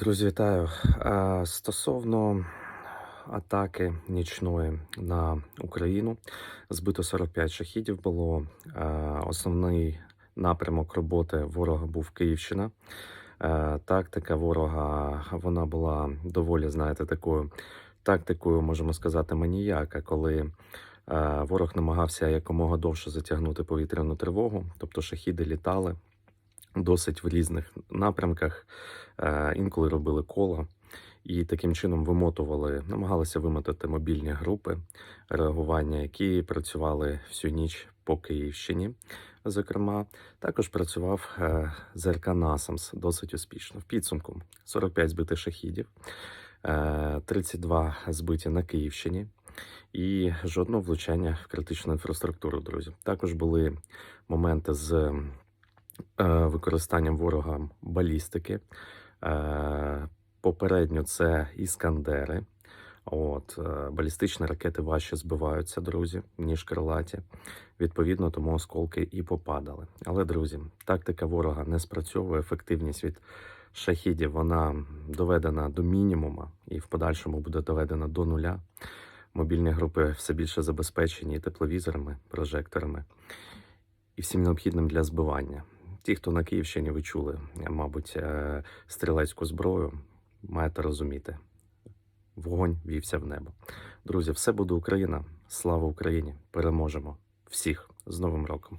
Друзі, вітаю. Стосовно атаки нічної на Україну, збито 45 шахідів було. Основний напрямок роботи ворога був Київщина. Тактика ворога вона була доволі, знаєте, такою тактикою, можемо сказати, маніяка, коли ворог намагався якомога довше затягнути повітряну тривогу, тобто шахіди літали досить в різних напрямках, е, інколи робили кола і таким чином вимотували, намагалися вимотати мобільні групи реагування, які працювали всю ніч по Київщині. Зокрема, також працював е, ЗРК Насамс досить успішно. В підсумку 45 збитих шахідів, е, 32 збиті на Київщині. І жодного влучання в критичну інфраструктуру, друзі. Також були моменти з е, використанням ворога балістики. Е, Попередньо це іскандери. От, е, балістичні ракети важче збиваються, друзі, ніж крилаті. Відповідно, тому осколки і попадали. Але, друзі, тактика ворога не спрацьовує. Ефективність від шахідів вона доведена до мінімума і в подальшому буде доведена до нуля. Мобільні групи все більше забезпечені і тепловізорами, прожекторами і всім необхідним для збивання. Ті, хто на Київщині ви чули, мабуть, е, стрілецьку зброю, маєте розуміти. Вогонь вівся в небо. Друзі, все буде Україна. Слава Україні! Переможемо всіх з Новим роком!